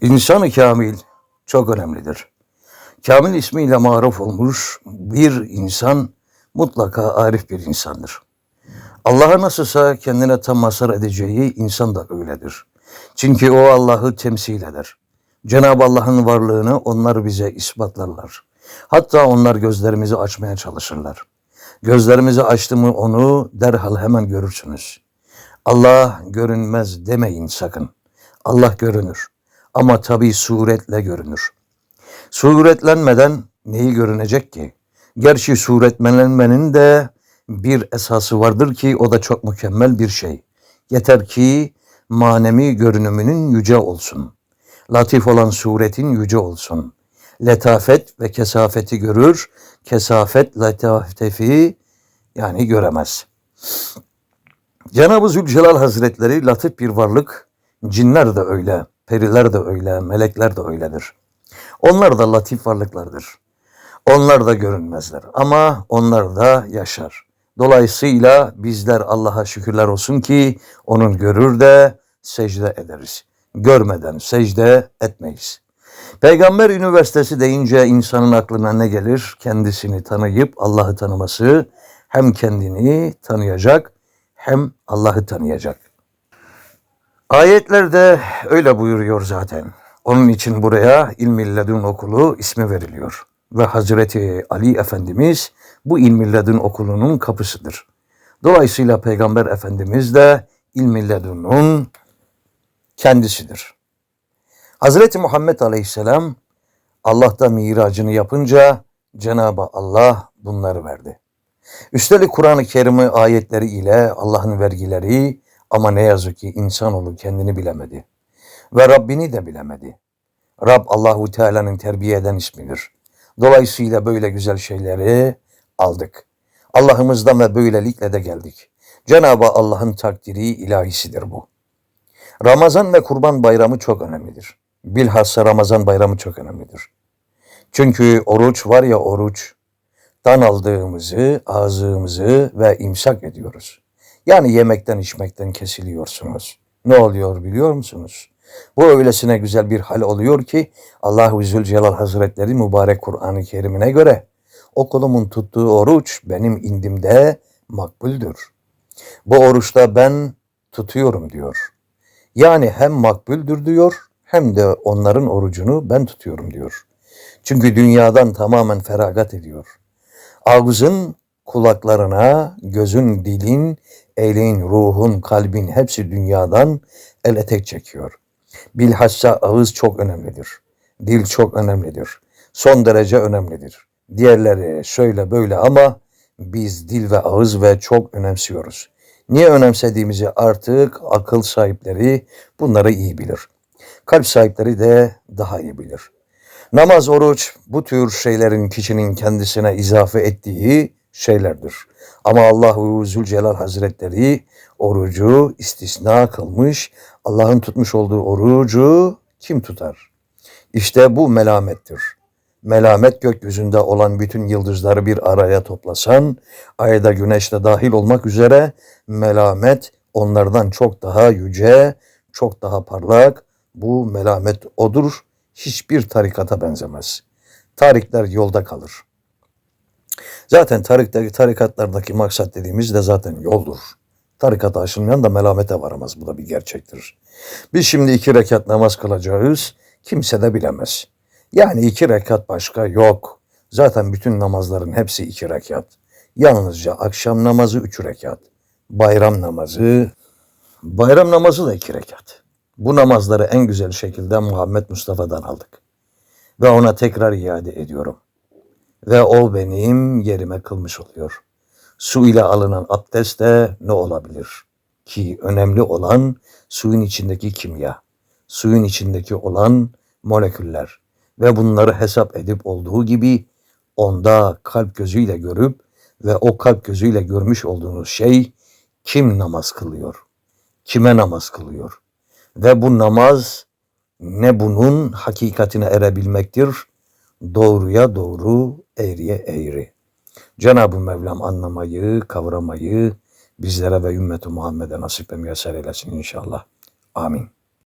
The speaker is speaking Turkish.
İnsan-ı kamil çok önemlidir. Kamil ismiyle maruf olmuş bir insan mutlaka arif bir insandır. Allah'a nasılsa kendine tam mazhar edeceği insan da öyledir. Çünkü o Allah'ı temsil eder. Cenab-ı Allah'ın varlığını onlar bize ispatlarlar. Hatta onlar gözlerimizi açmaya çalışırlar. Gözlerimizi açtı mı onu derhal hemen görürsünüz. Allah görünmez demeyin sakın. Allah görünür. Ama tabii suretle görünür. Suretlenmeden neyi görünecek ki? Gerçi suretlenmenin de bir esası vardır ki o da çok mükemmel bir şey. Yeter ki manevi görünümünün yüce olsun. Latif olan suretin yüce olsun. Letafet ve kesafeti görür, kesafet letafeti yani göremez. Cenab-ı Zülcelal Hazretleri latif bir varlık, cinler de öyle, periler de öyle, melekler de öyledir. Onlar da latif varlıklardır. Onlar da görünmezler ama onlar da yaşar. Dolayısıyla bizler Allah'a şükürler olsun ki onun görür de secde ederiz. Görmeden secde etmeyiz. Peygamber Üniversitesi deyince insanın aklına ne gelir? Kendisini tanıyıp Allah'ı tanıması hem kendini tanıyacak hem Allah'ı tanıyacak. Ayetlerde öyle buyuruyor zaten. Onun için buraya İlmi Ledun Okulu ismi veriliyor. Ve Hazreti Ali Efendimiz bu İlmi Ledun Okulu'nun kapısıdır. Dolayısıyla Peygamber Efendimiz de İlmi Ledun'un kendisidir. Hazreti Muhammed Aleyhisselam Allah'ta miracını yapınca Cenab-ı Allah bunları verdi. Üstelik Kur'an-ı Kerim'i ayetleri ile Allah'ın vergileri ama ne yazık ki insanoğlu kendini bilemedi. Ve Rabbini de bilemedi. Rab Allahu Teala'nın terbiye eden ismidir. Dolayısıyla böyle güzel şeyleri aldık. Allah'ımızdan ve böylelikle de geldik. Cenab-ı Allah'ın takdiri ilahisidir bu. Ramazan ve Kurban Bayramı çok önemlidir. Bilhassa Ramazan Bayramı çok önemlidir. Çünkü oruç var ya oruç, dan aldığımızı, ağzımızı ve imsak ediyoruz. Yani yemekten içmekten kesiliyorsunuz. Ne oluyor biliyor musunuz? Bu öylesine güzel bir hal oluyor ki Allahu Zülcelal Hazretleri mübarek Kur'an-ı Kerim'ine göre o kulumun tuttuğu oruç benim indimde makbuldür. Bu oruçta ben tutuyorum diyor. Yani hem makbuldür diyor hem de onların orucunu ben tutuyorum diyor. Çünkü dünyadan tamamen feragat ediyor. Ağzın kulaklarına, gözün, dilin, elin, ruhun, kalbin hepsi dünyadan el etek çekiyor. Bilhassa ağız çok önemlidir. Dil çok önemlidir. Son derece önemlidir. Diğerleri şöyle böyle ama biz dil ve ağız ve çok önemsiyoruz. Niye önemsediğimizi artık akıl sahipleri bunları iyi bilir. Kalp sahipleri de daha iyi bilir. Namaz, oruç bu tür şeylerin kişinin kendisine izafe ettiği şeylerdir. Ama Allahu Zülcelal Hazretleri orucu istisna kılmış. Allah'ın tutmuş olduğu orucu kim tutar? İşte bu melamettir. Melamet gökyüzünde olan bütün yıldızları bir araya toplasan, ayda güneşte dahil olmak üzere melamet onlardan çok daha yüce, çok daha parlak. Bu melamet odur, hiçbir tarikata benzemez. Tarikler yolda kalır. Zaten tarik, tarikatlardaki maksat dediğimiz de zaten yoldur. Tarikata aşılmayan da melamete varamaz. Bu da bir gerçektir. Biz şimdi iki rekat namaz kılacağız. Kimse de bilemez. Yani iki rekat başka yok. Zaten bütün namazların hepsi iki rekat. Yalnızca akşam namazı üç rekat. Bayram namazı, bayram namazı da iki rekat. Bu namazları en güzel şekilde Muhammed Mustafa'dan aldık. Ve ona tekrar iade ediyorum. Ve o benim yerime kılmış oluyor. Su ile alınan abdest de ne olabilir? Ki önemli olan suyun içindeki kimya, suyun içindeki olan moleküller ve bunları hesap edip olduğu gibi onda kalp gözüyle görüp ve o kalp gözüyle görmüş olduğunuz şey kim namaz kılıyor? Kime namaz kılıyor? Ve bu namaz ne bunun hakikatine erebilmektir, doğruya doğru, eğriye eğri. Cenab-ı Mevlam anlamayı, kavramayı bizlere ve ümmeti Muhammed'e nasip ve müyesser eylesin inşallah. Amin.